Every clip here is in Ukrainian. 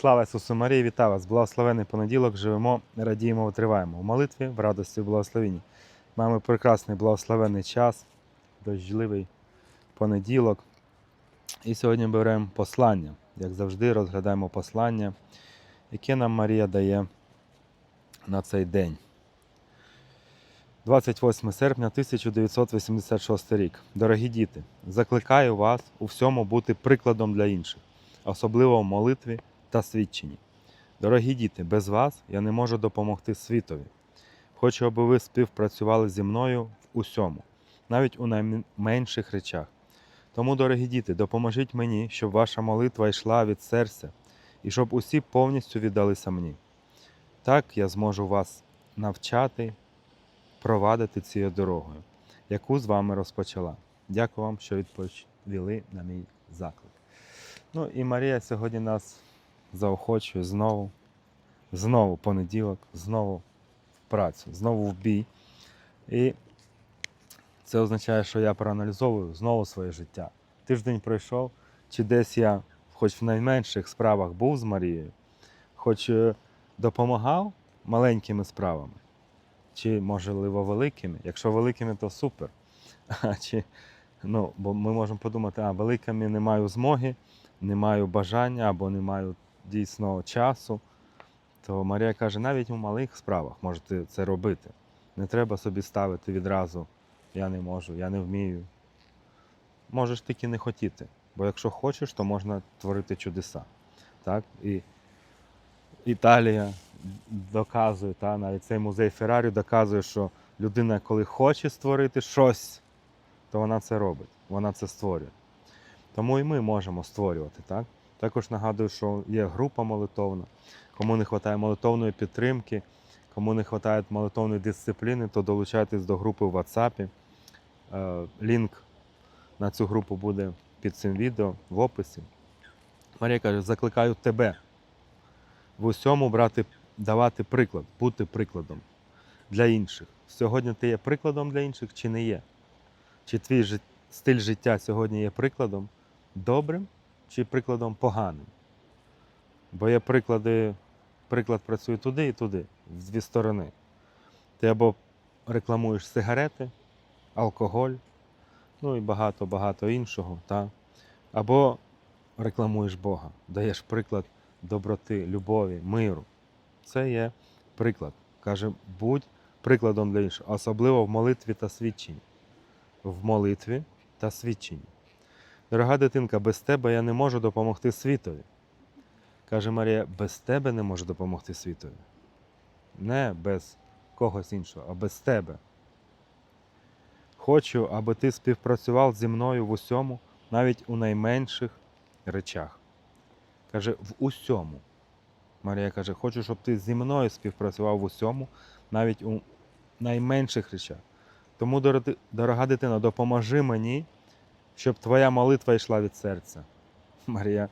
Слава Ісусу Марії, вітаю вас! Благословений понеділок, живемо, радіємо, витриваємо. В молитві, в радості, в благословенні. Маємо прекрасний благословений час, дощливий понеділок. І сьогодні беремо послання. Як завжди, розглядаємо послання, яке нам Марія дає на цей день. 28 серпня 1986 рік. Дорогі діти, закликаю вас у всьому бути прикладом для інших, особливо в молитві та свідченні. Дорогі діти, без вас я не можу допомогти світові. Хочу, аби ви співпрацювали зі мною в усьому, навіть у найменших речах. Тому, дорогі діти, допоможіть мені, щоб ваша молитва йшла від серця і щоб усі повністю віддалися мені. Так я зможу вас навчати, провадити цією дорогою, яку з вами розпочала. Дякую вам, що відповіли на мій заклик. Ну і Марія сьогодні нас заохочує знову, знову понеділок, знову в працю, знову в бій. І це означає, що я проаналізовую знову своє життя. Тиждень пройшов, чи десь я, хоч в найменших справах, був з Марією, хоч е, допомагав маленькими справами, чи, можливо, великими. Якщо великими, то супер. А чи, ну, бо ми можемо подумати, а великими не маю змоги, не маю бажання або не маю дійсно часу. То Марія каже, навіть у малих справах можете це робити. Не треба собі ставити відразу я не можу, я не вмію. Можеш тільки не хотіти. Бо якщо хочеш, то можна творити чудеса. Так? І Італія доказує, та, навіть цей музей Феррарі доказує, що людина, коли хоче створити щось, то вона це робить, вона це створює. Тому і ми можемо створювати. Так? Також нагадую, що є група молитовна. Кому не вистачає молитовної підтримки, кому не вистачає молитовної дисципліни, то долучайтесь до групи в WhatsApp. Е, Лінк на цю групу буде під цим відео в описі. Марія каже, закликаю тебе в усьому брати, давати приклад, бути прикладом для інших. Сьогодні ти є прикладом для інших чи не є? Чи твій стиль життя сьогодні є прикладом добрим чи прикладом поганим? Бо є приклади, приклад працює туди і туди, в дві сторони. Ти або рекламуєш сигарети, алкоголь, ну і багато-багато іншого. Та? Або рекламуєш Бога, даєш приклад доброти, любові, миру. Це є приклад. Каже, будь прикладом для інших, особливо в молитві та свідченні. В молитві та свідченні. Дорога дитинка, без тебе я не можу допомогти світові. Каже Марія, без тебе не можу допомогти світові. Не без когось іншого, а без тебе. Хочу, аби ти співпрацював зі мною в усьому, навіть у найменших речах. Каже, в усьому. Марія каже, хочу, щоб ти зі мною співпрацював в усьому, навіть у найменших речах. Тому, дорога дитина, допоможи мені, щоб твоя молитва йшла від серця. Марія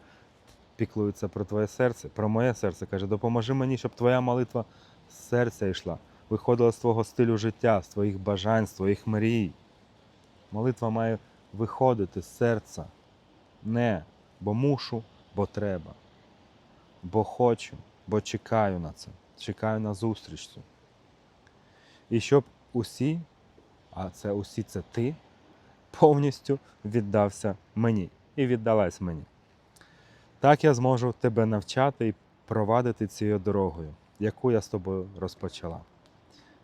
піклується про твоє серце, про моє серце. Каже, допоможи мені, щоб твоя молитва з серця йшла, виходила з твого стилю життя, з твоїх бажань, з твоїх мрій. Молитва має виходити з серця. Не, бо мушу, бо треба. Бо хочу, бо чекаю на це. Чекаю на зустріч. І щоб усі, а це усі це ти, повністю віддався мені і віддалась мені. Так я зможу тебе навчати і провадити цією дорогою, яку я з тобою розпочала.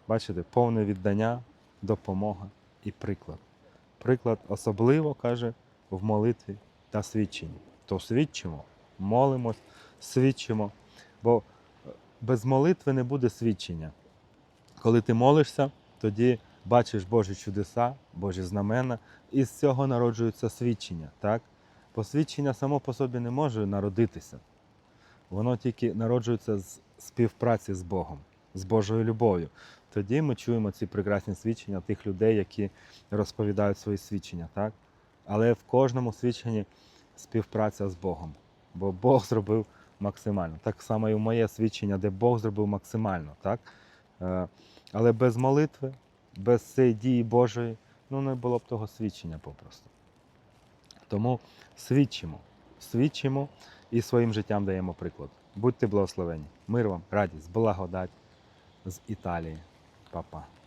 Бачите, повне віддання, допомога і приклад. Приклад особливо каже в молитві та свідченні. То свідчимо, молимось, свідчимо. Бо е, без молитви не буде свідчення. Коли ти молишся, тоді бачиш Божі чудеса, Божі знамена, і з цього народжується свідчення. Так? Бо свідчення само по собі не може народитися. Воно тільки народжується з співпраці з Богом, з Божою любов'ю. Тоді ми чуємо ці прекрасні свідчення тих людей, які розповідають свої свідчення. Так? Але в кожному свідченні співпраця з Богом. Бо Бог зробив максимально. Так само і в моє свідчення, де Бог зробив максимально. Так? Е, Але без молитви, без цієї дії Божої, ну не було б того свідчення попросту. Тому свідчимо, свідчимо і своїм життям даємо приклад. Будьте благословені. Мир вам, радість, благодать з Італії. Па-па.